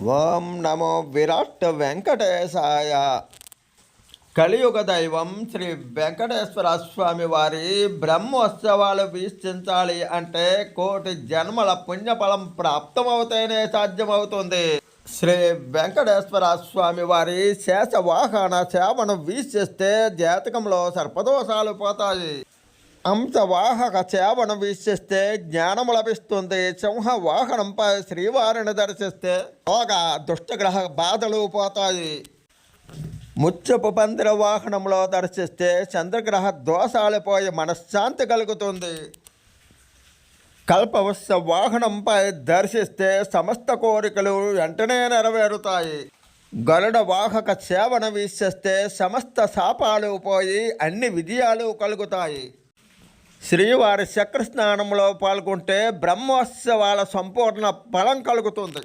ఓం నమో విరాట్ వెంకటేశాయ కలియుగ దైవం శ్రీ వెంకటేశ్వర స్వామి వారి బ్రహ్మోత్సవాలు వీక్షించాలి అంటే కోటి జన్మల పుణ్యఫలం ప్రాప్తమవుతేనే సాధ్యమవుతుంది శ్రీ వెంకటేశ్వర స్వామి వారి శేష వాహన సేవను వీక్షిస్తే జాతకంలో సర్పదోషాలు పోతాయి అంశవాహక సేవను వీక్షిస్తే జ్ఞానము లభిస్తుంది. సింహ వాహనంపై శ్రీవారిని దర్శిస్తే ఒక దుష్టగ్రహ బాధలు పోతాయి. ముత్యపు పందిర వాహనంలో దర్శిస్తే చంద్రగ్రహ దోషాలు పోయి మనశ్శాంతి కలుగుతుంది. కల్పవశ వాహనంపై దర్శిస్తే సమస్త కోరికలు వెంటనే నెరవేరుతాయి. గరుడ వాహక సేవను వీక్షిస్తే సమస్త శాపాలు పోయి అన్ని విజయాలు కలుగుతాయి. శ్రీవారి చక్ర స్నానంలో పాల్గొంటే బ్రహ్మోత్సవాల సంపూర్ణ ఫలం కలుగుతుంది.